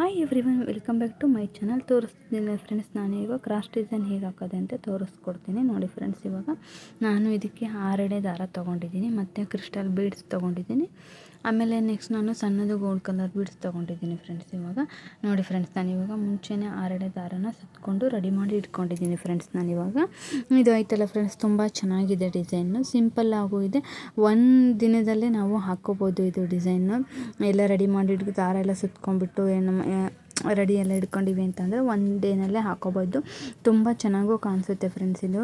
Hi everyone welcome back to my channel ತೋರಿಸ್ತೀನಿ friends ನಾನು ಇವಾಗ ಕ್ರಾಸ್ ಡಿಸೈನ್ ಹೇಗೆ ಹಾಕೋದೆ ಅಂತ ತೋರಿಸ್ಕೊಡ್ತೀನಿ. ನೋಡಿ ಫ್ರೆಂಡ್ಸ್ ಇವಾಗ ನಾನು ಇದಕ್ಕೆ ಆರೆಡೆ ದಾರ ತೊಗೊಂಡಿದ್ದೀನಿ, ಮತ್ತು ಕ್ರಿಸ್ಟಲ್ ಬೀಡ್ಸ್ ತೊಗೊಂಡಿದ್ದೀನಿ. ಆಮೇಲೆ ನೆಕ್ಸ್ಟ್ ನಾನು ಸಣ್ಣದು ಗೋಲ್ಡ್ ಕಲರ್ ಬೀಡ್ಸ್ ತೊಗೊಂಡಿದ್ದೀನಿ ಫ್ರೆಂಡ್ಸ್ ಇವಾಗ. ನೋಡಿ ಫ್ರೆಂಡ್ಸ್ ನಾನು ಇವಾಗ ಮುಂಚೆನೇ ಆರಡೆ ದಾರನ ಸುತ್ತಕೊಂಡು ರೆಡಿ ಮಾಡಿ ಇಟ್ಕೊಂಡಿದ್ದೀನಿ ಫ್ರೆಂಡ್ಸ್ ನಾನು ಇವಾಗ. ಇದು ಐತಲ್ಲ ಫ್ರೆಂಡ್ಸ್ ತುಂಬ ಚೆನ್ನಾಗಿದೆ ಡಿಸೈನು ಸಿಂಪಲ್ ಆಗೂ ಇದೆ. ಒಂದು ದಿನದಲ್ಲೇ ನಾವು ಹಾಕೋಬೋದು ಇದು ಡಿಸೈನು ಎಲ್ಲ ರೆಡಿ ಮಾಡಿ ದಾರ ಎಲ್ಲ ಸುತ್ಕೊಂಡ್ಬಿಟ್ಟು, ಏನು ರೆಡಿ ಎಲ್ಲ ಇಟ್ಕೊಂಡಿವಿ ಅಂತಂದರೆ ಒನ್ ಡೇನಲ್ಲೇ ಹಾಕೋಬೋದು. ತುಂಬ ಚೆನ್ನಾಗೂ ಕಾಣಿಸುತ್ತೆ ಫ್ರೆಂಡ್ಸ್ ಇದು.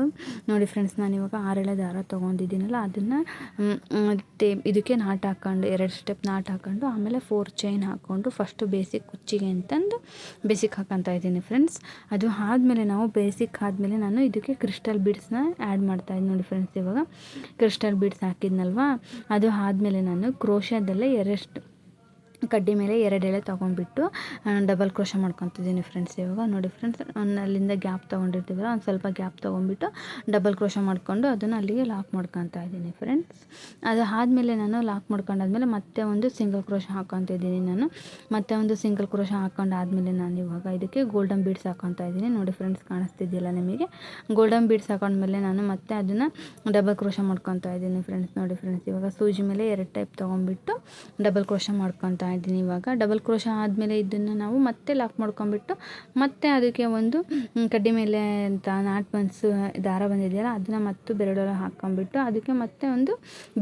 ನೋಡಿ ಫ್ರೆಂಡ್ಸ್ ನಾನು ಇವಾಗ ಆರೆಳೆ ದಾರ ತೊಗೊಂಡಿದ್ದೀನಲ್ಲ, ಅದನ್ನು ಟೇ ಇದಕ್ಕೆ ನಾಟ್ ಹಾಕ್ಕೊಂಡು ಎರಡು ಸ್ಟೆಪ್ ನಾಟ್ ಹಾಕ್ಕೊಂಡು ಆಮೇಲೆ ಫೋರ್ ಚೈನ್ ಹಾಕ್ಕೊಂಡು ಫಸ್ಟು ಬೇಸಿಕ್ ಕುಚ್ಚಿಗೆ ಅಂತಂದು ಬೇಸಿಕ್ ಹಾಕೊತಾ ಇದ್ದೀನಿ ಫ್ರೆಂಡ್ಸ್ ಅದು ಆದಮೇಲೆ ನಾವು ಬೇಸಿಕ್ ಆದಮೇಲೆ ನಾನು ಇದಕ್ಕೆ ಕ್ರಿಸ್ಟಲ್ ಬೀಡ್ಸ್ನ ಆ್ಯಡ್ ಮಾಡ್ತಾಯಿದ್ದೀನಿ ನೋಡಿ ಫ್ರೆಂಡ್ಸ್ ಇವಾಗ. ಕ್ರಿಸ್ಟಲ್ ಬೀಡ್ಸ್ ಹಾಕಿದ್ನಲ್ವಾ? ಅದು ಆದಮೇಲೆ ನಾನು ಕ್ರೋಶದಲ್ಲೇ ಎರಡು ಕಡ್ಡಿ ಮೇಲೆ ಎರಡು ಎಳೆ ತೊಗೊಂಡ್ಬಿಟ್ಟು ಡಬಲ್ ಕ್ರೋಶ ಮಾಡ್ಕೊತಿದ್ದೀನಿ ಫ್ರೆಂಡ್ಸ್ ಇವಾಗ. ನೋಡಿ ಫ್ರೆಂಡ್ಸ್ ಅಲ್ಲಿಂದ ಗ್ಯಾಪ್ ತೊಗೊಂಡಿರ್ತೀವಲ್ಲ, ಒಂದು ಸ್ವಲ್ಪ ಗ್ಯಾಪ್ ತೊಗೊಂಡ್ಬಿಟ್ಟು ಡಬಲ್ ಕ್ರೋಶ ಮಾಡಿಕೊಂಡು ಅದನ್ನು ಅಲ್ಲಿಗೆ ಲಾಕ್ ಮಾಡ್ಕೊತಾ ಇದ್ದೀನಿ ಫ್ರೆಂಡ್ಸ್ ಅದು ಆದಮೇಲೆ ನಾನು ಲಾಕ್ ಮಾಡ್ಕೊಂಡಾದ್ಮೇಲೆ ಮತ್ತೆ ಒಂದು ಸಿಂಗಲ್ ಕ್ರೋಶ ಹಾಕ್ಕೊತಿದ್ದೀನಿ ನಾನು. ಮತ್ತೆ ಒಂದು ಸಿಂಗಲ್ ಕ್ರೋಶ ಹಾಕ್ಕೊಂಡಾದ್ಮೇಲೆ ನಾನು ಇವಾಗ ಇದಕ್ಕೆ ಗೋಲ್ಡನ್ ಬೀಡ್ಸ್ ಹಾಕ್ಕೊತಾ ಇದ್ದೀನಿ. ನೋಡಿ ಫ್ರೆಂಡ್ಸ್ ಕಾಣಿಸ್ತಿದ್ದಿಲ್ಲ ನಿಮಗೆ? ಗೋಲ್ಡನ್ ಬೀಡ್ಸ್ ಹಾಕೊಂಡ್ಮೇಲೆ ನಾನು ಮತ್ತೆ ಅದನ್ನು ಡಬಲ್ ಕ್ರೋಶ ಮಾಡ್ಕೊತಾ ಇದ್ದೀನಿ ಫ್ರೆಂಡ್ಸ್ ನೋಡಿ ಫ್ರೆಂಡ್ಸ್ ಇವಾಗ ಸೂಜಿ ಮೇಲೆ ಎರಡು ಟೈಪ್ ತೊಗೊಂಡ್ಬಿಟ್ಟು ಡಬಲ್ ಕ್ರೋಶ ಮಾಡ್ಕೊತಾ ಇದ್ದೀನಿ ಇವಾಗ. ಡಬಲ್ ಕ್ರೋಶ ಆದಮೇಲೆ ಇದನ್ನು ನಾವು ಮತ್ತೆ ಲಾಕ್ ಮಾಡ್ಕೊಂಬಿಟ್ಟು ಮತ್ತೆ ಅದಕ್ಕೆ ಒಂದು ಕಡ್ಡಿ ಮೇಲೆ ಅಂತ ನಾಟ್ ಬನ್ಸು, ದಾರ ಬಂದಿದೆಯಲ್ಲ, ಅದನ್ನು ಮತ್ತು ಬೆರಳೆಲ್ಲ ಹಾಕ್ಕೊಂಬಿಟ್ಟು ಅದಕ್ಕೆ ಮತ್ತೆ ಒಂದು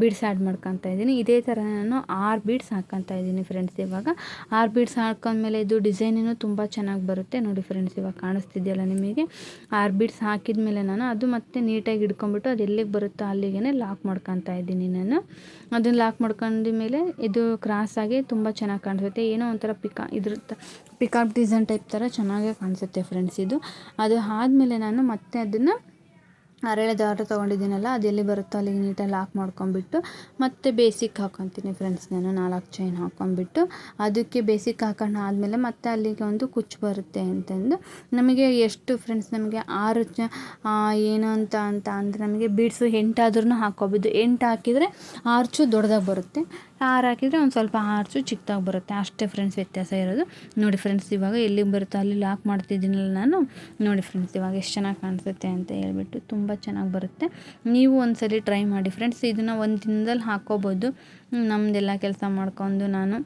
ಬೀಡ್ಸ್ ಆ್ಯಡ್ ಮಾಡ್ಕೊತಾ ಇದ್ದೀನಿ. ಇದೇ ಥರ ನಾನು ಆರು ಬೀಡ್ಸ್ ಹಾಕ್ಕೊತಾ ಇದ್ದೀನಿ ಫ್ರೆಂಡ್ಸ್ ಇವಾಗ ಆರು ಬೀಡ್ಸ್ ಹಾಕೊಂಡ್ಮೇಲೆ ಇದು ಡಿಸೈನಿನೂ ತುಂಬ ಚೆನ್ನಾಗಿ ಬರುತ್ತೆ. ನೋಡಿ ಫ್ರೆಂಡ್ಸ್ ಇವಾಗ ಕಾಣಿಸ್ತಿದೆಯಲ್ಲ ನಿಮಗೆ? ಆರು ಬೀಡ್ಸ್ ಹಾಕಿದ ಮೇಲೆ ನಾನು ಅದು ಮತ್ತೆ ನೀಟಾಗಿ ಹಿಡ್ಕೊಂಬಿಟ್ಟು ಅದು ಎಲ್ಲಿಗೆ ಬರುತ್ತೋ ಅಲ್ಲಿಗೆ ಲಾಕ್ ಮಾಡ್ಕೊತಾ ಇದ್ದೀನಿ ನಾನು. ಅದನ್ನು ಲಾಕ್ ಮಾಡ್ಕೊಂಡ ಮೇಲೆ ಇದು ಕ್ರಾಸಾಗಿ ತುಂಬ ಚೆನ್ನಾಗಿ ಕಾಣಿಸುತ್ತೆ. ಏನೋ ಒಂಥರ ಪಿಕಾ ಇದ್ರ ಪಿಕಪ್ ಡಿಸೈನ್ ಟೈಪ್ ಥರ ಚೆನ್ನಾಗೇ ಕಾಣಿಸುತ್ತೆ ಫ್ರೆಂಡ್ಸ್ ಇದು. ಅದು ಆದಮೇಲೆ ನಾನು ಮತ್ತೆ ಅದನ್ನು ಅರಳೆ ದಾರ ತೊಗೊಂಡಿದ್ದೀನಲ್ಲ, ಅದು ಎಲ್ಲಿ ಬರುತ್ತೋ ಅಲ್ಲಿಗೆ ನೀಟಾಗಿ ಲಾಕ್ ಮಾಡ್ಕೊಂಬಿಟ್ಟು ಮತ್ತೆ ಬೇಸಿಕ್ ಹಾಕೊತೀನಿ ಫ್ರೆಂಡ್ಸ್ ನಾನು, ನಾಲ್ಕು ಚೈನ್ ಹಾಕ್ಕೊಂಬಿಟ್ಟು ಅದಕ್ಕೆ ಬೇಸಿಕ್ ಹಾಕೊಂಡು ಆದಮೇಲೆ ಮತ್ತೆ ಅಲ್ಲಿಗೆ ಒಂದು ಕುಚ್ಚು ಬರುತ್ತೆ ಅಂತಂದು. ನಮಗೆ ಎಷ್ಟು ಫ್ರೆಂಡ್ಸ್ ನಮಗೆ ಆರು ಚ ಏನು ಅಂತ ಅಂತ ಅಂದರೆ ನಮಗೆ ಬೀಡ್ಸು ಎಂಟಾದ್ರೂ ಹಾಕೋಬೋದು ಎಂಟು ಹಾಕಿದರೆ ಆರ್ಚು ದೊಡ್ಡದಾಗಿ ಬರುತ್ತೆ. ಆರು ಹಾಕಿದರೆ ಒಂದು ಸ್ವಲ್ಪ ಆರ್ಚು ಚಿಕ್ಕದಾಗಿ ಬರುತ್ತೆ. ಅಷ್ಟೇ ಫ್ರೆಂಡ್ಸ್ ವ್ಯತ್ಯಾಸ ಇರೋದು. ನೋಡಿ ಫ್ರೆಂಡ್ಸ್ ಇವಾಗ ಎಲ್ಲಿಗೆ ಬರುತ್ತೋ ಅಲ್ಲಿ ಲಾಕ್ ಮಾಡ್ತಿದ್ದೀನಲ್ಲ ನಾನು. ನೋಡಿ ಫ್ರೆಂಡ್ಸ್ ಇವಾಗ ಎಷ್ಟು ಚೆನ್ನಾಗಿ ಕಾಣಿಸುತ್ತೆ ಅಂತ ಹೇಳ್ಬಿಟ್ಟು ತುಂಬ ಚೆನ್ನಾಗಿ ಬರುತ್ತೆ. ನೀವು ಒಂದು ಸಲ ಟ್ರೈ ಮಾಡಿ ಫ್ರೆಂಡ್ಸ್ ಇದನ್ನು ಒಂದು ದಿನದಲ್ಲಿ ಹಾಕ್ಕೋಬೋದು ನಮ್ಮದೆಲ್ಲ ಕೆಲಸ ಮಾಡ್ಕೊಂಡು ನಾನು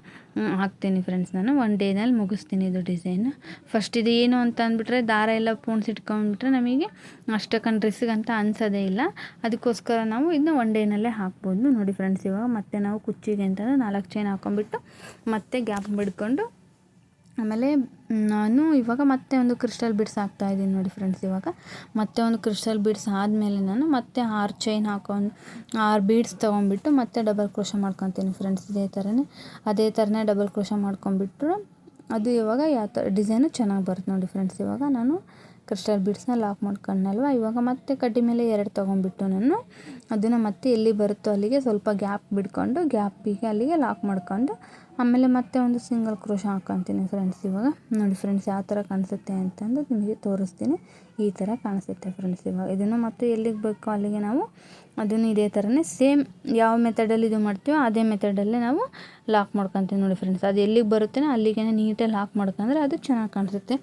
ಹಾಕ್ತೀನಿ ಫ್ರೆಂಡ್ಸ್ ನಾನು. ಒನ್ ಡೇನಲ್ಲಿ ಮುಗಿಸ್ತೀನಿ ಇದು ಡಿಸೈನ್ ಫಸ್ಟ್ ಇದು ಏನು ಅಂತ ಅಂದ್ಬಿಟ್ರೆ ದಾರ ಎಲ್ಲ ಪೂಣ್ಸಿಟ್ಕೊಂಡ್ಬಿಟ್ರೆ ನಮಗೆ ಅಷ್ಟಕ್ಕೊಂದು ರಿಸ್ಕ್ ಅಂತ ಅನ್ಸೋದೇ ಇಲ್ಲ. ಅದಕ್ಕೋಸ್ಕರ ನಾವು ಇದನ್ನ ಒನ್ ಡೇನಲ್ಲೇ ಹಾಕ್ಬೋದು. ನೋಡಿ ಫ್ರೆಂಡ್ಸ್ ಇವಾಗ ಮತ್ತೆ ನಾವು ಕುಚ್ಚಿಗೆ ಅಂತಂದ್ರೆ ನಾಲ್ಕು ಚೈನ್ ಹಾಕೊಂಡ್ಬಿಟ್ಟು ಮತ್ತೆ ಗ್ಯಾಪ್ ಬಿಡ್ಕೊಂಡು ಆಮೇಲೆ ನಾನು ಇವಾಗ ಮತ್ತೆ ಒಂದು ಕ್ರಿಸ್ಟಲ್ ಬೀಡ್ಸ್ ಇದ್ದೀನಿ ನೋಡಿ ಫ್ರೆಂಡ್ಸ್ ಇವಾಗ. ಮತ್ತೆ ಒಂದು ಕ್ರಿಸ್ಟಲ್ ಬಿಡ್ಸ್ ಆದಮೇಲೆ ನಾನು ಮತ್ತೆ ಆರು ಚೈನ್ ಹಾಕೊಂಡು ಆರು ಬೀಡ್ಸ್ ತೊಗೊಂಡ್ಬಿಟ್ಟು ಮತ್ತೆ ಡಬಲ್ ಕ್ರೋಶ ಮಾಡ್ಕೊತೀನಿ ಫ್ರೆಂಡ್ಸ್ ಇದೇ ಥರನೇ ಅದೇ ಥರನೇ ಡಬಲ್ ಕ್ರೋಶ ಮಾಡ್ಕೊಂಡ್ಬಿಟ್ರು ಅದು ಇವಾಗ ಯಾವ ಥರ ಡಿಸೈನು ಚೆನ್ನಾಗಿ ಬರುತ್ತೆ ನೋಡಿ ಫ್ರೆಂಡ್ಸ್ ಇವಾಗ. ನಾನು ಕ್ರಿಸ್ಟಲ್ ಬೀಡ್ಸ್ನ ಲಾಕ್ ಮಾಡ್ಕೊಂಡಲ್ವ ಇವಾಗ ಮತ್ತೆ ಕಡ್ಡಿ ಮೇಲೆ ಎರಡು ತೊಗೊಂಡ್ಬಿಟ್ಟು ನಾನು ಅದನ್ನು ಮತ್ತೆ ಎಲ್ಲಿ ಬರುತ್ತೋ ಅಲ್ಲಿಗೆ ಸ್ವಲ್ಪ ಗ್ಯಾಪ್ ಬಿಡ್ಕೊಂಡು ಗ್ಯಾಪಿಗೆ ಅಲ್ಲಿಗೆ ಲಾಕ್ ಮಾಡ್ಕೊಂಡು, ಆಮೇಲೆ ಮತ್ತೆ ಒಂದು ಸಿಂಗಲ್ ಕ್ರೋಶ ಹಾಕೊತೀನಿ ಫ್ರೆಂಡ್ಸ್ ಇವಾಗ. ನೋಡಿ ಫ್ರೆಂಡ್ಸ್ ಯಾವ ಥರ ಕಾಣಿಸುತ್ತೆ ಅಂತಂದು ನಿಮಗೆ ತೋರಿಸ್ತೀನಿ. ಈ ಥರ ಕಾಣಿಸುತ್ತೆ ಫ್ರೆಂಡ್ಸ್ ಇವಾಗ. ಇದನ್ನು ಮತ್ತೆ ಎಲ್ಲಿಗೆ ಬೇಕೋ ಅಲ್ಲಿಗೆ ನಾವು ಅದನ್ನು ಇದೇ ಥರನೇ ಸೇಮ್ ಯಾವ ಮೆಥಡಲ್ಲಿ ಇದು ಮಾಡ್ತೀವೋ ಅದೇ ಮೆಥಡಲ್ಲೇ ನಾವು ಲಾಕ್ ಮಾಡ್ಕೊತೀವಿ ನೋಡಿ ಫ್ರೆಂಡ್ಸ್ ಅದು ಎಲ್ಲಿಗೆ ಬರುತ್ತೆ ಅಲ್ಲಿಗೆ ನೀಟಾಗಿ ಲಾಕ್ ಮಾಡ್ಕೊಂಡ್ರೆ ಅದು ಚೆನ್ನಾಗಿ ಕಾಣಿಸುತ್ತೆ.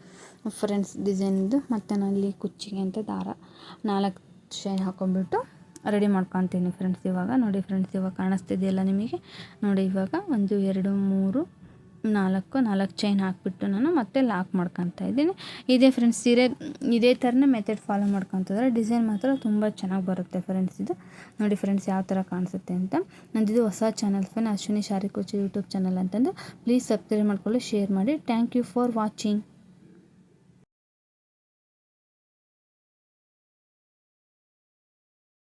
ಫ್ರೆಂಡ್ಸ್ ಡಿಸೈನ್ದು ಮತ್ತು ನಾನು ಇಲ್ಲಿ ಕುಚ್ಚಿಗೆ ಅಂತ ದಾರ. ನಾಲ್ಕು ಶೈನ್ ಹಾಕೊಂಡ್ಬಿಟ್ಟು ರೆಡಿ ಮಾಡ್ಕೊತೀನಿ ಫ್ರೆಂಡ್ಸ್ ಇವಾಗ. ನೋಡಿ ಫ್ರೆಂಡ್ಸ್ ಇವಾಗ ಕಾಣಿಸ್ತಿದೆಯಲ್ಲ ನಿಮಗೆ? ನೋಡಿ ಇವಾಗ ಒಂದು, ಎರಡು, ಮೂರು, ನಾಲ್ಕು ನಾಲ್ಕು ಚೈನ್ ಹಾಕಿಬಿಟ್ಟು ನಾನು ಮತ್ತೆ ಲಾಕ್ ಮಾಡ್ಕೊತಾ ಇದ್ದೀನಿ. ಇದೇ ಫ್ರೆಂಡ್ಸ್ ಸೀರೆ ಇದೇ ಥರನೇ ಮೆಥಡ್ ಫಾಲೋ ಮಾಡ್ಕೊತಿದ್ರೆ ಡಿಸೈನ್ ಮಾತ್ರ ತುಂಬ ಚೆನ್ನಾಗಿ ಬರುತ್ತೆ ಫ್ರೆಂಡ್ಸ್ ಇದು. ನೋಡಿ ಫ್ರೆಂಡ್ಸ್ ಯಾವ ಥರ ಕಾಣಿಸುತ್ತೆ ಅಂತ. ನಂದಿದು ಹೊಸ ಚಾನಲ್ ಫ್ರೆಂಡ್ ಅಶ್ವಿನಿ ಶಾರಿ ಕೋಚಿ ಯೂಟ್ಯೂಬ್ ಚಾನಲ್ ಅಂತಂದು. ಪ್ಲೀಸ್ ಸಬ್ಸ್ಕ್ರೈಬ್ ಮಾಡ್ಕೊಳ್ಳಿ ಶೇರ್ ಮಾಡಿ. Thank you for watching